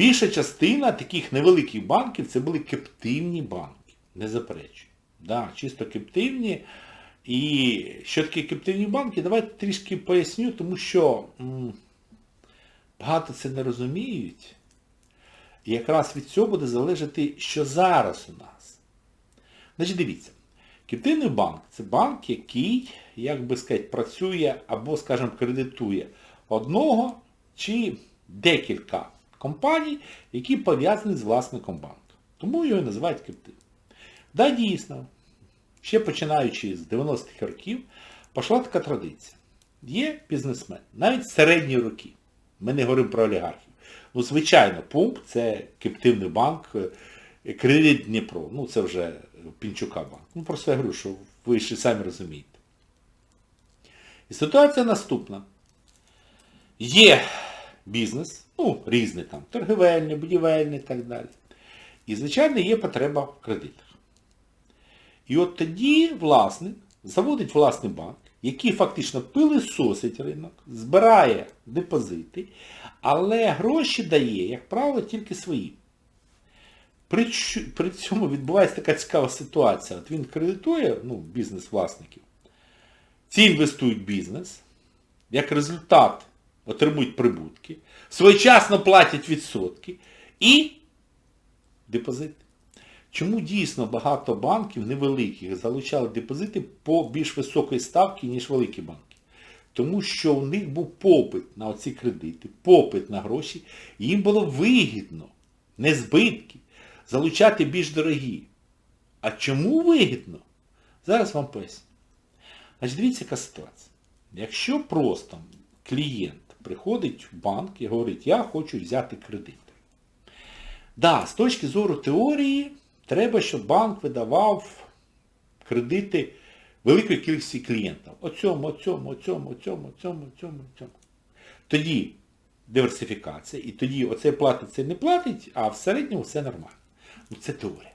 Більша частина таких невеликих банків це були кептивні банки. Не заперечую. Да, чисто кептивні. І що таке кептивні банки, давайте трішки поясню, тому що м, багато це не розуміють. І якраз від цього буде залежати, що зараз у нас. Значить, дивіться, кептивний банк це банк, який, як би сказати, працює або, скажімо, кредитує одного чи декілька компаній, які пов'язані з власником банку. Тому його і називають кептивним. Да, дійсно, ще починаючи з 90-х років, пішла така традиція. Є бізнесмен, навіть середні роки. Ми не говоримо про олігархів. Ну, звичайно, ПУМП це кептивний банк, е, кредит Дніпро. Ну, це вже Пінчука банк. Ну, просто я говорю, що ви ще самі розумієте. І ситуація наступна. Є бізнес, ну, різний там, торгівельний, будівельний і так далі. І, звичайно, є потреба в кредитах. І от тоді власник заводить власний банк, який фактично пилисосить ринок, збирає депозити, але гроші дає, як правило, тільки свої. При, цьому відбувається така цікава ситуація. От він кредитує ну, бізнес-власників, ці інвестують в бізнес, як результат отримують прибутки, своєчасно платять відсотки і депозити. Чому дійсно багато банків невеликих залучали депозити по більш високої ставки, ніж великі банки? Тому що у них був попит на оці кредити, попит на гроші, і їм було вигідно, не збитки, залучати більш дорогі. А чому вигідно? Зараз вам поясню. Значить, дивіться, яка ситуація. Якщо просто клієнт приходить в банк і говорить, я хочу взяти кредит. Да, з точки зору теорії, треба, щоб банк видавав кредити великої кількості клієнтів. Оцьому, оцьому, оцьому, оцьому, оцьому, оцьому, оцьому. Тоді диверсифікація, і тоді оце платить, це не платить, а в середньому все нормально. Ну це теорія.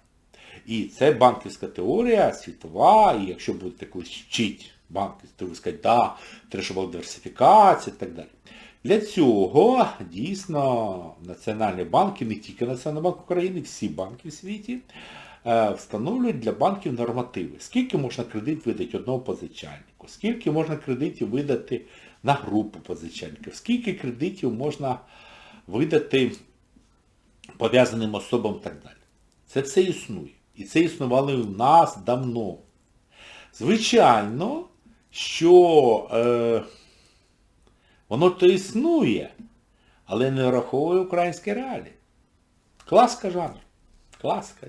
І це банківська теорія, світова, і якщо будете колись вчити банківську, то ви скажете, да, треба, диверсифікація і так далі. Для цього дійсно Національний банк, і не тільки Національний банк України, всі банки в світі е, встановлюють для банків нормативи. Скільки можна кредит видати одному позичальнику, скільки можна кредитів видати на групу позичальників, скільки кредитів можна видати пов'язаним особам і так далі. Це все існує. І це існувало в нас давно. Звичайно, що е, воно то існує, але не враховує українські реалії. Класка жанр. Класка.